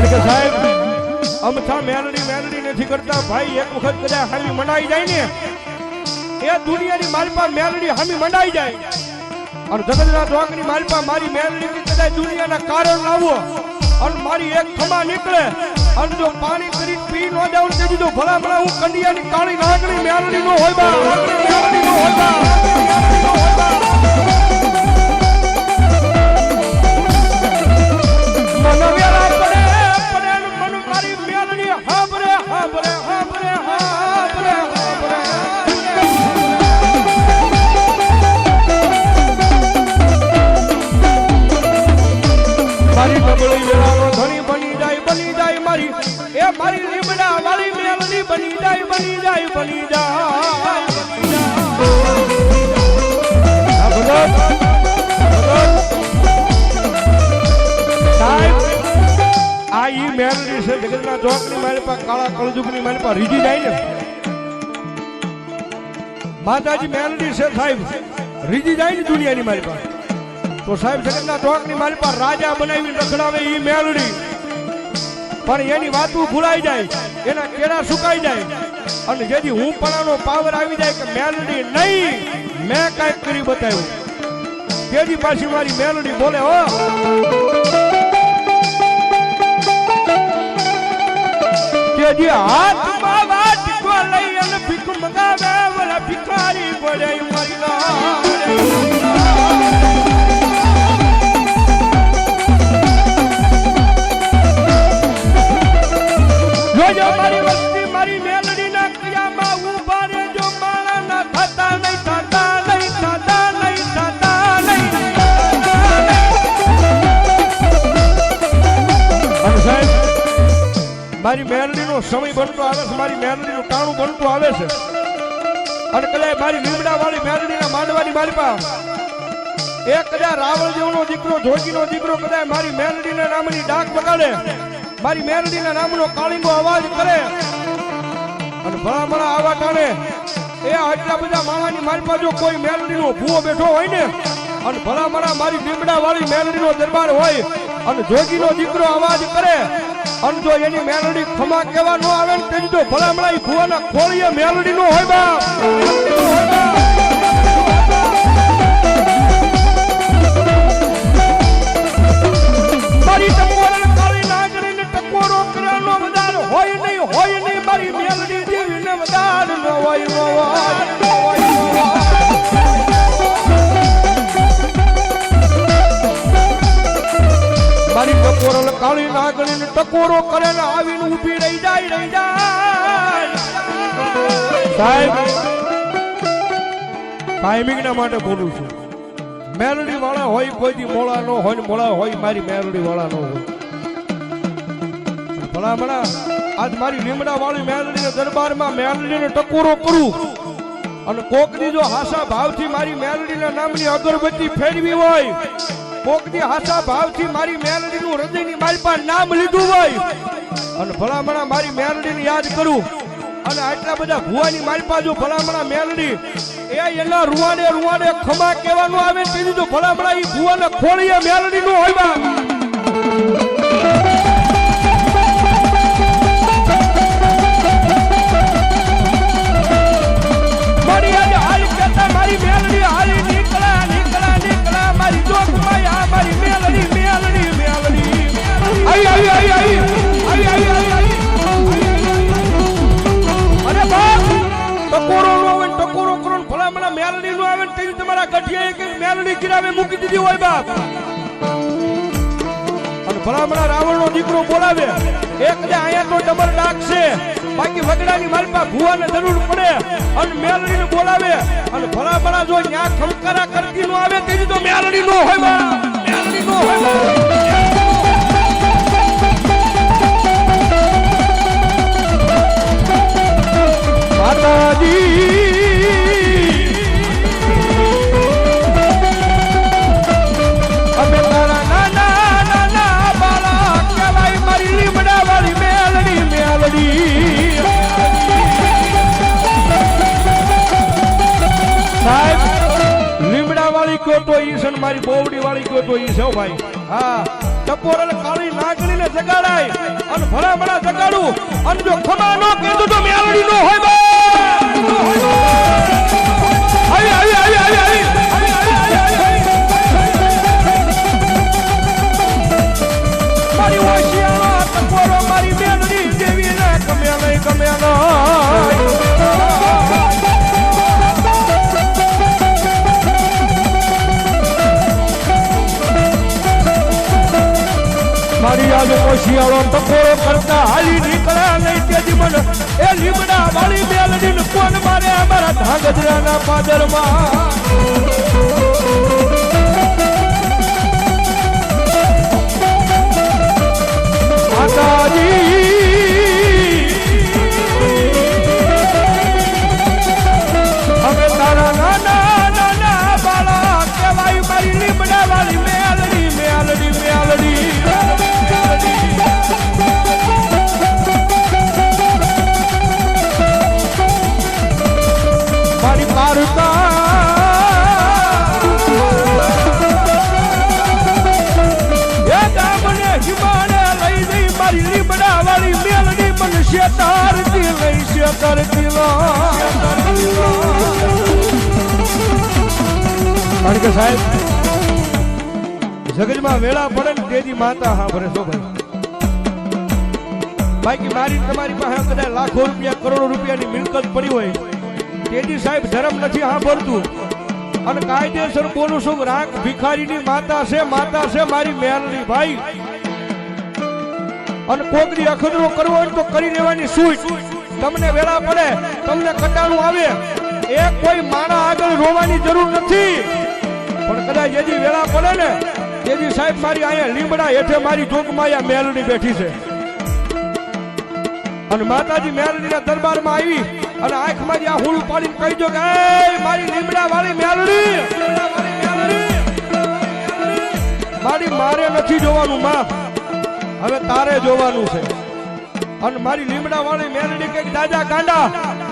કારણ કે સાહેબ, અમથા મેલડી મેલડી નથી કરતા. ભાઈ, એક વખત કદાચ હામી મનાઈ જાય ને, એ દુનિયાની માલપા મેલડી હામી મનાઈ જાય. અને જગતના ડોંગની માલપા મારી મેલડી કદાચ દુનિયાના કારણ લાવો અને મારી એક ખમા નીકળે. અને જો પાણી કરી પી નો જાઉં તે બીજો ભલા ભલા હું કંડિયાની કાળી નાગણી મેલડી નો હોય બા મેલડી નો હોય બા. મારી. એ મારી બની જાય બની જાય બની જાય. આ ઈ મેલડી છે જગતના ચોકની મારી પાસે કાળા કળજુગની મારી પાસે જાય ને. માતાજી મેલડી છે સાહેબ. રીજી જાય ને દુનિયાની મારી પાસે. તો સાહેબ જગતના ચોકની મારી પાસે રાજા બનાવી રખડાવે એ મેળડી પણ એની વાતું ભૂલાઈ જાય, એના કેળા સુકાઈ જાય. અને જેથી હું પણાનો પાવર આવી જાય કે મેલડી નહીં, મેં કાંઈક કરી બતાવ્યું. તેજી પાછી મારી મેલડી બોલે, હો. તેજી હાથમાં વાટકો લઈ અને ભીખ મંગાવે, ઓલા ભિખારી પડે મારી જોજો મારી વસ્તી, મારી મેલડી ના ક્રિયામાં ઊભા રહેજો. માળા ના થતા નહીં થતા નહીં થતા નહીં થતા નહીં. સાહેબ, મારી મેલડી નો સમય બનતો આવે છે, મારી મેલડી નું ટાણું બનતું આવે છે. અને કદાચ મારી લીમડા વાળી મેલડી ના માંડવાની મારી પાસે. એ કદાચ રાવણ જેવનો દીકરો જોગીનો દીકરો કદાચ મારી મેલડી ના નામની ડાક બગાડે મારી મેલડી ના નામનો કાળિંગો અવાજ કરે. અને ભણા ભણા આવા ટાણે એ આટલા બધા માણાની મારી જો કોઈ મેલડી નો ભૂવો બેઠો હોય ને, અને ભલા ભલા મારી બીમડા વાળી મેલડી નો દરબાર હોય, અને જોગીનો દીકરો અવાજ કરે, અને જો એની મેલડી ખમા કેવા નો આવે ને, તેની તો ભલા ભલા ભૂવાના ખોળીએ મેલડી નો હોય બા વધાર ન હોય ન ટકોરો કાળી કરે ને આવીને માટે બોલું છું. મેલડી વાળા હોય, કોઈથી મોળા નો હોય મોળા હોય, મારી મેલડી વાળા નો હોય. ભલા ભલા આજ મારી લીમડા વાળી મેલડી દરબારમાં મેલડીને ટકોરો કરું. અને કોકની જો હાસા ભાવથી મારી મેલડીના નામની અગરબત્તી ફેરવી હોય, કોકની હાસા ભાવથી મારી મેલડીનું હૃદયની મારી પાસે નામ લીધું હોય, અને ભલામણા મારી મેલડીને યાદ કરું. અને આટલા બધા ભુવાની મારી પાસે ભલામણા મેલડી, એ એના રૂવાડે રૂવાડે ખમા કહેવાનું આવે તેની જો ભલામણા ઈ ભુવાના ખોળીએ મેલડી નું હોય અને ભલામણા જો ન્યા ખમકારા આવે તેની તો મેલડી નો હોય. માતાજી. વાળી કયો તો ઈશન મારી બોવડી વાળી કયો તો ઈ છે ભાઈ. હા ટપોર અને કાળી નાગણીને જગાડાય અને ભલા ભલા જગાડું. અને જો ખમા નો કીધું તો મેલડી નો હોય ભાઈ આવી આવી આવી, આવી, આવી, આજે કોશિયાળો ટકોરો કરતા હાલી નીકળ્યા નહીં તેથી મને એ લીમડા વાળી બેલડી કોણ મારે અમારા ધાંગધ્રાના પાદરમાં. માતાજી. અમે તારા મને શેતારતી લઈ શેતારતી કારણ કે સાહેબ જગજમાં વેળા પડે ને તેજી માતા હા ભરે શો ભાઈ બાકી મારી તમારી પાસે કદાચ લાખો રૂપિયા, કરોડો રૂપિયાની મિલકત પડી હોય. તેજી સાહેબ ધર્મ નથી સાંભળતું. અને કાયદેસર બોલું છું રાખ ભિખારીની માતા છે માતા છે મારી મેલની ભાઈ. અને કોકની અખદરો કરવો હોય તો કરી લેવાની સૂટ. તમને વેળા પડે, તમને કટાણું આવે. એ કોઈ માણા આગળ રોવાની જરૂર નથી. પણ કદાચ જેથી વેળા પડે ને એજી સાહેબ મારી અહીંયા લીમડા હેઠે મારી જોગમાયા મેલડી બેઠી છે. અને માતાજી મેલડીના દરબારમાં આવી અને આંખમાંથી આ હુલ પાડીને કહી દો કે મારી લીમડા વાળી મેલડી. મારી મારે નથી જોવાનું, માં. હવે તારે જોવાનું છે. અને મારી લીમડા વાળી મેલડી કંઈક દાદા કાંડા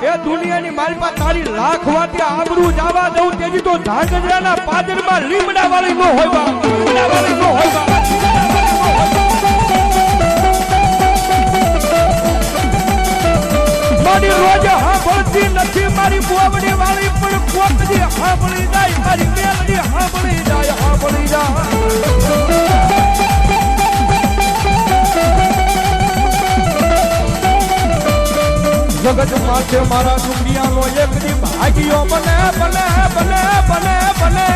એ દુનિયાની મારી પાસે તારી લાખ વાતી આબરૂ જવા દઉં તેજી તો ધાંગધ્રાના પાદરમાં લીમડા વાળી નો હોય લીમડા વાળી નો હોય મારી રોજ સાંભળતી નથી, મારી બોવડી વાળી પણ કોકજી સાંભળી જાય, મારી મેલડી સાંભળી જાય સાંભળી જાય. જગત માથે મારા દુનિયાનો એક દી ભાગ્યો બને બને બને બને બને